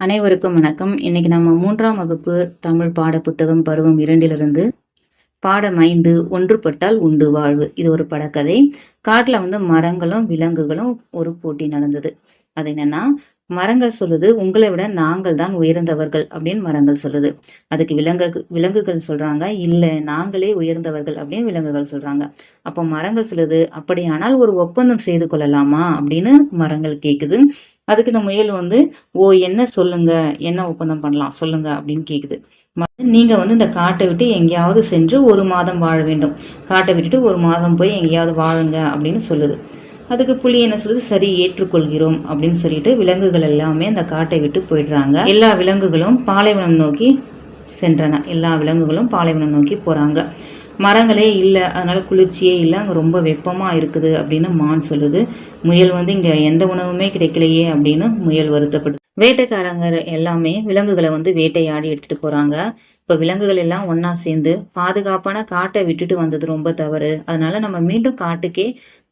அனைவருக்கும் வணக்கம். இன்னைக்கு நம்ம மூன்றாம் வகுப்பு தமிழ் பாட புத்தகம் பருவம் இரண்டிலிருந்து பாடம் ஐந்து ஒன்றுபட்டால் உண்டு வாழ்வு. இது ஒரு படக்கதை. காட்டில் வந்து மரங்களும் விலங்குகளும் ஒரு போட்டி நடந்தது. அது என்னன்னா மரங்கள் சொல்லுது உங்களை விட நாங்கள் தான் உயர்ந்தவர்கள் அப்படின்னு மரங்கள் சொல்லுது. அதுக்கு விலங்கு விலங்குகள் சொல்றாங்க இல்லை நாங்களே உயர்ந்தவர்கள் அப்படின்னு விலங்குகள் சொல்றாங்க. அப்போ மரங்கள் சொல்லுது அப்படியானால் ஒரு ஒப்பந்தம் செய்து கொள்ளலாமா? அப்படின்னு மரங்கள் கேட்குது அதுக்கு இந்த முயல் வந்து ஓ என்ன சொல்லுங்க? என்ன ஒப்பந்தம் பண்ணலாம்? சொல்லுங்க அப்படின்னு கேக்குது. நீங்க வந்து இந்த காட்டை விட்டு எங்கேயாவது சென்று ஒரு மாதம் வாழ வேண்டும். காட்டை விட்டுட்டு ஒரு மாதம் போய் எங்கேயாவது வாழுங்க அப்படின்னு சொல்லுது. அதுக்கு புலி என்ன சொல்லுது? சரி ஏற்றுக்கொள்கிறோம் அப்படின்னு சொல்லிட்டு விலங்குகள் எல்லாமே அந்த காட்டை விட்டு போயிடுறாங்க. எல்லா விலங்குகளும் பாலைவனம் நோக்கி சென்றன. எல்லா விலங்குகளும் பாலைவனம் நோக்கி போறாங்க. மரங்களே இல்லை அதனால் குளிர்ச்சியே இல்லை அங்கே ரொம்ப வெப்பமாக இருக்குது அப்படின்னு மான் சொல்லுது. முயல் வந்து இங்கே எந்த உணவுமே கிடைக்கலையே அப்படின்னு முயல் வருத்தப்படுது வேட்டைக்காரங்க எல்லாமே விலங்குகளை வந்து வேட்டையாடி எடுத்துகிட்டு போகிறாங்க இப்போ விலங்குகள் எல்லாம் ஒன்றா சேர்ந்து பாதுகாப்பான காட்டை விட்டுட்டு வந்தது ரொம்ப தவறு. அதனால் நம்ம மீண்டும் காட்டுக்கே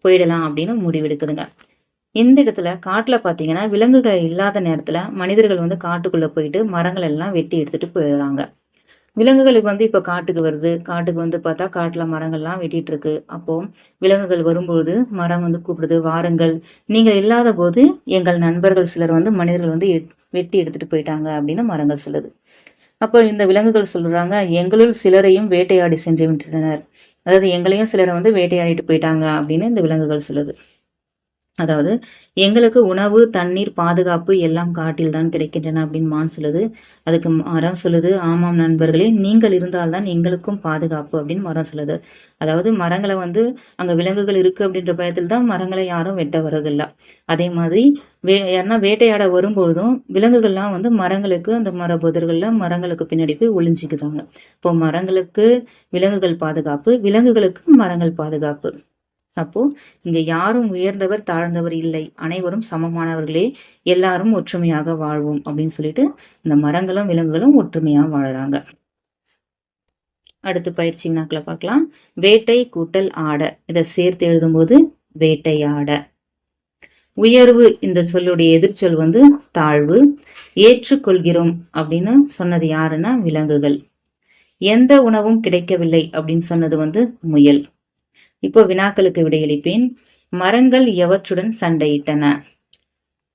போயிடலாம் அப்படின்னு முடிவெடுக்குதுங்க. இந்த இடத்துல காட்டில் பார்த்தீங்கன்னா விலங்குகள் இல்லாத நேரத்தில் மனிதர்கள் வந்து காட்டுக்குள்ளே போயிட்டு மரங்கள் எல்லாம் வெட்டி எடுத்துகிட்டு போயிடுறாங்க. விலங்குகளுக்கு வந்து இப்போ காட்டுக்கு வருது. காட்டுக்கு வந்து பார்த்தா காட்டில் மரங்கள்லாம் வெட்டிட்டு இருக்கு அப்போ விலங்குகள் வரும்பொழுது மரம் வந்து கூப்பிடுது வாருங்கள். நீங்கள் இல்லாத போது எங்கள் நண்பர்கள் சிலர் வந்து மனிதர்கள் வந்து வெட்டி எடுத்துட்டு போயிட்டாங்க அப்படின்னு மரங்கள் சொல்லுது. அப்போ இந்த விலங்குகள் சொல்றாங்க எங்களுள் சிலரையும் வேட்டையாடி சென்று விட்டனர் அதாவது எங்களையும் சிலரை வந்து வேட்டையாடிட்டு போயிட்டாங்க அப்படின்னு இந்த விலங்குகள் சொல்லுது. அதாவது எங்களுக்கு உணவு தண்ணீர் பாதுகாப்பு எல்லாம் காட்டில் தான் கிடைக்கின்றன அப்படின்னு மான் சொல்லுது. அதுக்கு மரம் சொல்லுது. ஆமாம் நண்பர்களே நீங்கள் இருந்தால்தான் எங்களுக்கும் பாதுகாப்பு அப்படின்னு மரம் சொல்லுது. அதாவது மரங்களை வந்து அங்க விலங்குகள் இருக்கு அப்படின்ற பயத்தில் தான் மரங்களை யாரும் வெட்ட வர்றதில்ல. அதே மாதிரி வே யாருன்னா வேட்டையாட வரும்பொழுதும் விலங்குகள்லாம் வந்து மரங்களுக்கு அந்த மர புதர்களில் மரங்களுக்கு பின்னாடி போய் ஒளிஞ்சிக்கிறாங்க இப்போ மரங்களுக்கு விலங்குகள் பாதுகாப்பு விலங்குகளுக்கு மரங்கள் பாதுகாப்பு. அப்போ இங்க யாரும் உயர்ந்தவர் தாழ்ந்தவர் இல்லை. அனைவரும் சமமானவர்களே. எல்லாரும் ஒற்றுமையாக வாழ்வோம் அப்படின்னு சொல்லிட்டு இந்த மரங்களும் விலங்குகளும் ஒற்றுமையா வாழறாங்க. அடுத்து பயிற்சி வினாக்களை பார்க்கலாம். வேட்டை கூட்டல் ஆட. இதை சேர்த்து எழுதும்போது வேட்டையாட உயர்வு இந்த சொல்லுடைய எதிர்ச்சொல் வந்து தாழ்வு. ஏற்றுக்கொள்கிறோம் அப்படின்னு சொன்னது யாருன்னா விலங்குகள். எந்த உணவும் கிடைக்கவில்லை அப்படின்னு சொன்னது வந்து முயல். இப்போ வினாக்களுக்கு விடையளிப்பேன். மரங்கள் எவற்றுடன் சண்டையிட்டன?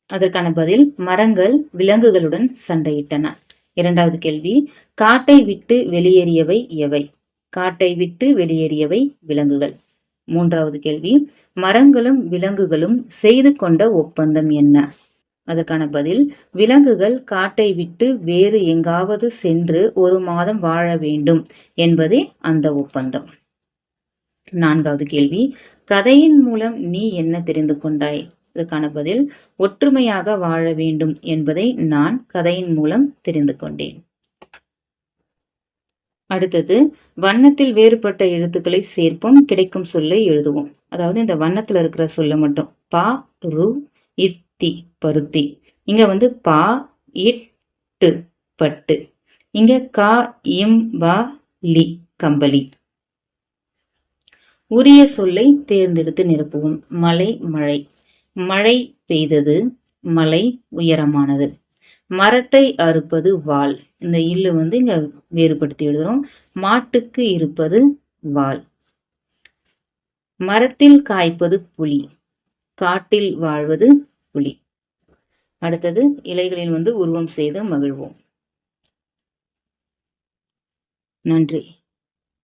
அதற்கான பதில் மரங்கள் விலங்குகளுடன் சண்டையிட்டன. இரண்டாவது கேள்வி காட்டை விட்டு வெளியேறியவை எவை? காட்டை விட்டு வெளியேறியவை விலங்குகள். மூன்றாவது கேள்வி மரங்களும் விலங்குகளும் செய்து கொண்ட ஒப்பந்தம் என்ன? அதற்கான பதில் விலங்குகள் காட்டை விட்டு வேறு எங்காவது சென்று ஒரு மாதம் வாழ வேண்டும் என்பதே அந்த ஒப்பந்தம். நான்காவது கேள்வி. கதையின் மூலம் நீ என்ன தெரிந்து கொண்டாய்? இதற்கான பதில் ஒற்றுமையாக வாழ வேண்டும் என்பதை நான் கதையின் மூலம் தெரிந்து கொண்டேன். அடுத்தது வண்ணத்தில் வேறுபட்ட எழுத்துக்களை சேர்ப்போம் கிடைக்கும் சொல்லை எழுதுவோம். அதாவது இந்த வண்ணத்தில் இருக்கிற சொல்ல மட்டும். பா ரு இத்தி பருத்தி. இங்க வந்து பா இட்டு பட்டு. இங்க கா இம் வா லி கம்பளி. உரிய சொல்லை தேர்ந்தெடுத்து நிரப்புவோம். மலை மழை. மழை பெய்தது மலை உயரமானது. மரத்தை அறுப்பது வால். இந்த இல்லு வந்து இங்க வேறுபடுத்தி எழுதுறோம். மாட்டுக்கு இருப்பது வால். மரத்தில் காய்ப்பது புலி. காட்டில் வாழ்வது புலி. அடுத்தது இலைகளில் வந்து உருவம் செய்து மகிழ்வோம். நன்றி.